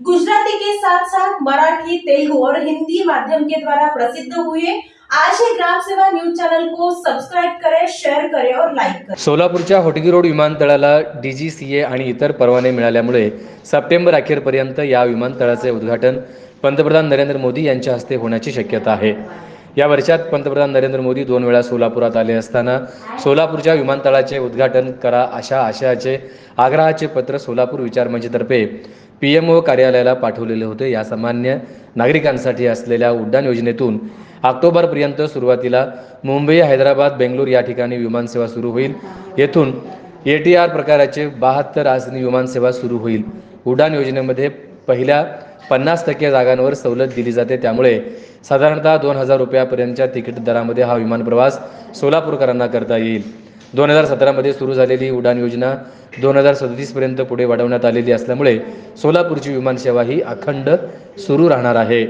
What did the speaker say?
गुजराती के साथ साथ मराठी तेलुगु और हिंदी माध्यम के द्वारा प्रसिद्ध हुए। आज ही ग्राम सेवा न्यूज चैनल को सब्सक्राइब करें शेयर करें और लाइक करें। सोलापूरच्या होटगी रोड विमानतळाला डी जी सी ए आणि इतर परवाने मिळाल्यामुळे सप्टेंबर अखेरपर्यंत या विमानतळाचे उद्घाटन पंतप्रधान नरेंद्र मोदी यांच्या हस्ते होण्याची शक्यता आहे. या वर्षात पंतप्रधान नरेंद्र मोदी दोन वेळा सोलापुरात आले असताना सोलापूरच्या विमानतळाचे उद्घाटन करा अशा आशयाचे आग्रहाचे पत्र सोलापूर विचार मंचतर्फे पी एम ओ कार्यालयाला पाठवलेले होते. या सामान्य नागरिकांसाठी असलेल्या उड्डाण योजनेतून ऑक्टोबरपर्यंत सुरुवातीला मुंबई हैदराबाद बेंगलोर या ठिकाणी विमानसेवा सुरू होईल. येथून ए टी आर प्रकाराचे बहात्तर आसनी विमानसेवा सुरू होईल. उड्डाण योजनेमध्ये पहिल्या पन्नास टक्के जागांवर सवलत दिली जाते. त्यामुळे साधारणतः दोन हजार रुपयापर्यंतच्या तिकीट दरामध्ये हा विमान प्रवास सोलापूरकरांना करता येईल. दोन हजार सतरामध्ये सुरू झालेली उडान योजना दोन हजार सदतीसपर्यंत पुढे वाढवण्यात आलेली असल्यामुळे सोलापूरची विमानसेवा ही अखंड सुरू राहणार आहे.